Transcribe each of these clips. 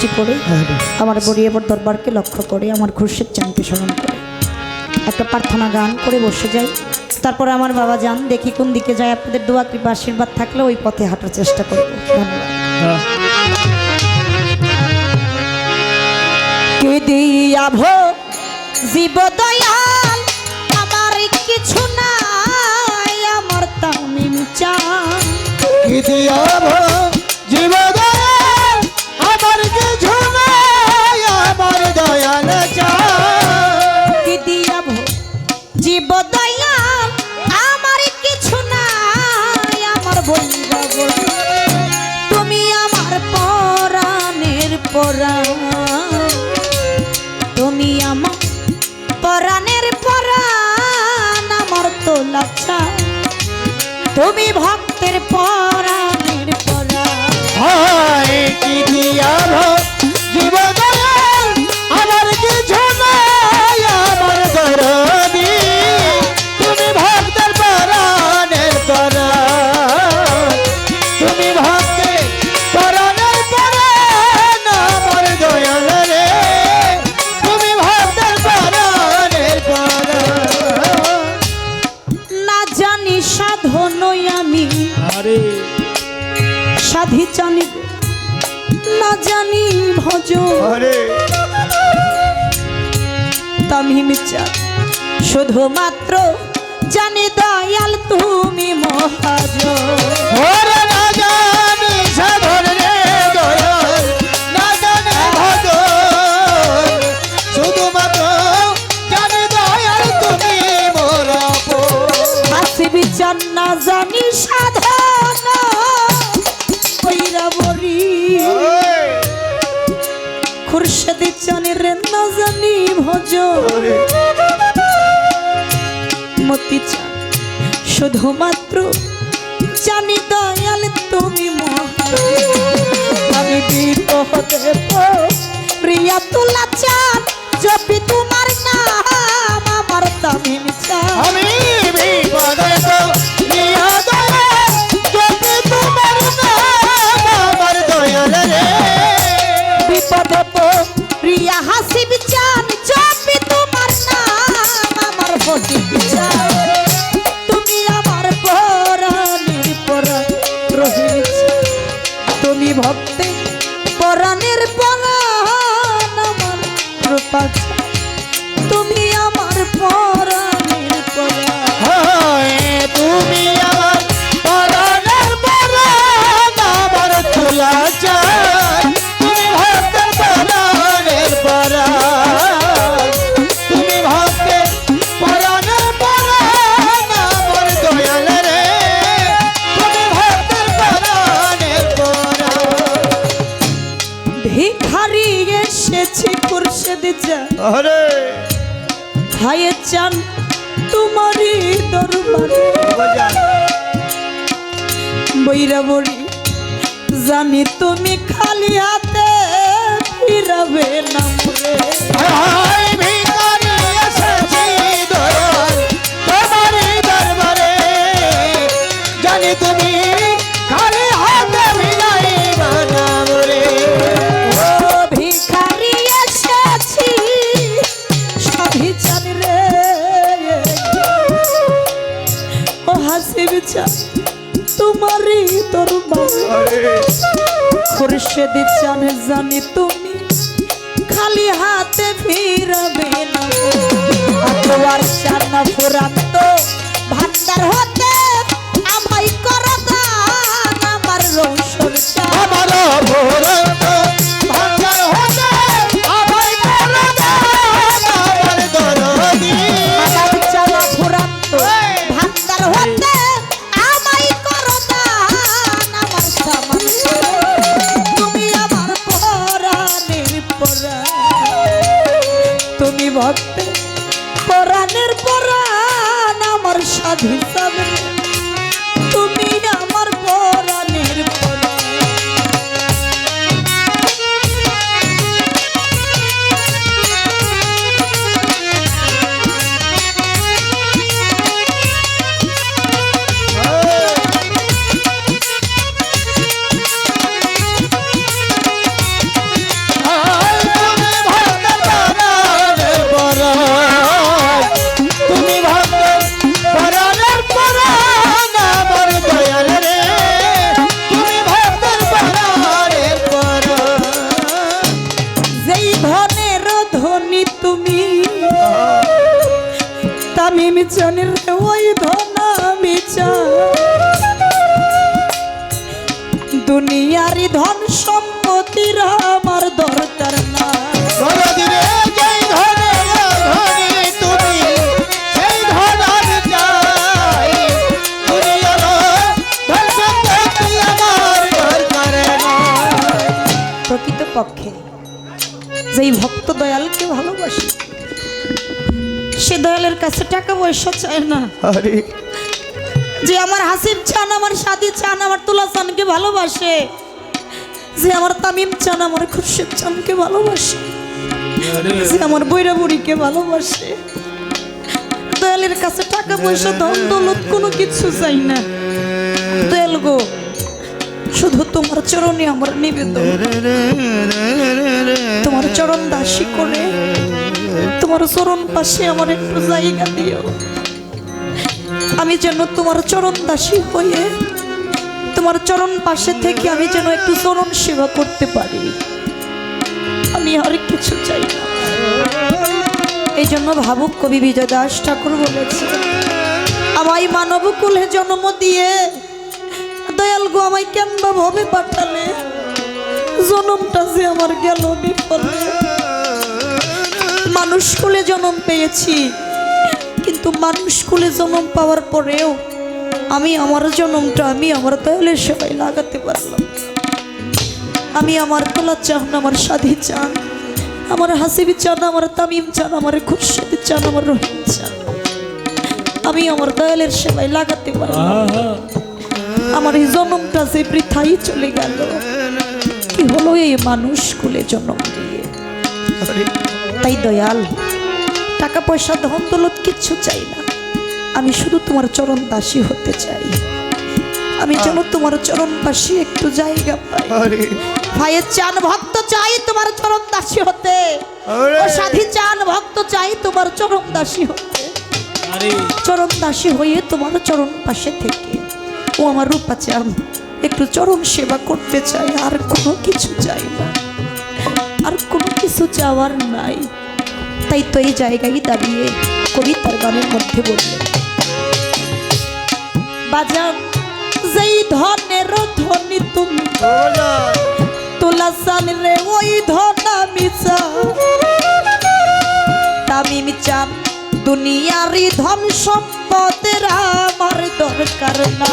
দৃষ্টি করে, আমার বড়িয়াবর দরবারকে লক্ষ্য করে, আমার খুরশেদ চানকে স্মরণ করে। একটা প্রার্থনা গান করে বসে যাই। তারপরে আমার বাবা যান, দেখি কোন দিকে যায়। আপনাদের দোয়া, কৃপা, আশীর্বাদ থাকলে ওই পথে হাঁটার চেষ্টা করব ধন্যবাদ। জীব কিছু নাই, আমার তামিম চান। ইতিহাব তুমি আমার পরাণের পরাণ। তুমি আমার পরাণের পরাণ, আমার তো চাই তুমি ভক্তের পরাণের পরাণ। ইতিহাব সাধি জানি না জানি ভজ। তামিম চা। শুধুমাত্র জানি দয়াল তুমি খুরশেদি চানের না জানি ভজ মতি চা শুধুমাত্র জানি দয়াল তুমি আমি বিপদে প্রিয়া তোলা চান খুরশেদ যা হায়ে চান তোমারই দরবারে। বৈরা বড়ি জানি তুমি খালি হাতে ফিরাবে না খুরশেদ চান জানি তুমি খালি হাতে ফিরবে না। ভান্ডার হতে সাধু ধনের ধনী তুমি। তামিম জনের ওই ধন আমি দুনিয়ারি ধন সম্পত্তির আমার দরকার যেই ভক্ত দয়ালকে ভালোবাসে সে দয়ালের কাছে টাকা পয়সা চায় না। আরে। যে আমার হাসিব চান আমার সাদি চান আমার তুলা চানকে ভালোবাসে যে আমার তামিম চান আমার খুরশেদ চানকে ভালোবাসে যে আমার বৈরা বুড়িকে ভালোবাসে। দয়ালের কাছে টাকা পয়সা ধন দৌলত কোনো কিছু চাই না। দয়াল গো শুধু তোমার চরণে আমার নিবেদন। দাসী করে তোমার চরণ পাশে আমার একটু জায়গা দিও। আমি যেন তোমার চরণ দাসী হয়ে, তোমার চরণ পাশে থেকে আমি যেন একটু চরণ সেবা করতে পারি। আমি আর কিছু চাই না। এই জন্য ভাবুক কবি বিজয় দাস ঠাকুর বলেছে, আমায় মানব কুলে জন্ম দিয়ে দয়াল গো আমায় কেন ভবে পাঠালে, জনমটা যে আমার গেল বিফলে। মানুষ কুলে জন্ম পেয়েছি। কিন্তু মানুষ কুলে জন্ম পাওয়ার পরেও আমি আমার জন্মটা আমি আমার দয়ালের সেবায় লাগাতে পারলাম আমি আমার তোলা চান, আমার সাধী চান, আমার হাসিবি চান, আমার তামিম চান, আমার খুরশেদ চান, আমার রহিম চান, আমি আমার দয়ালের সেবায় লাগাতে পারলাম আমার এই জন্মটা যে বৃথাই চলে গেল, কি হলো এই মানুষ কুলে জন্ম দিয়ে? তাই দয়াল টাকা পয়সা ধন দৌলত কিচ্ছু চাই না। আমি শুধু তোমার চরণ দাসী হতে চাই। আমি যেন তোমার চরণ পাশে একটু জায়গা পাই। ভাইয়ের চান ভক্ত চাই তোমার চরণ দাসী হতে। সাধী চান ভক্ত চাই তোমার চরণ দাসী হতে। চরণ দাসী হয়ে তোমার চরণ পাশে থেকে। ও আমার রূপা চান একটু চরণ সেবা করতে চাই আর কোনো কিছু চাই না। আর কোনো কিছু চাওয়ার নাই। তাই তো এই জায়গায় দাঁড়িয়ে কবি তার গানের মধ্যে বললেন বাজান যেই ধনের ধনী তুমি তোলা ওই ধনা মিছা তামিম চান দুনিয়ারি ধন সম্পদের আমার দরকার না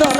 ধন সম্পত্তির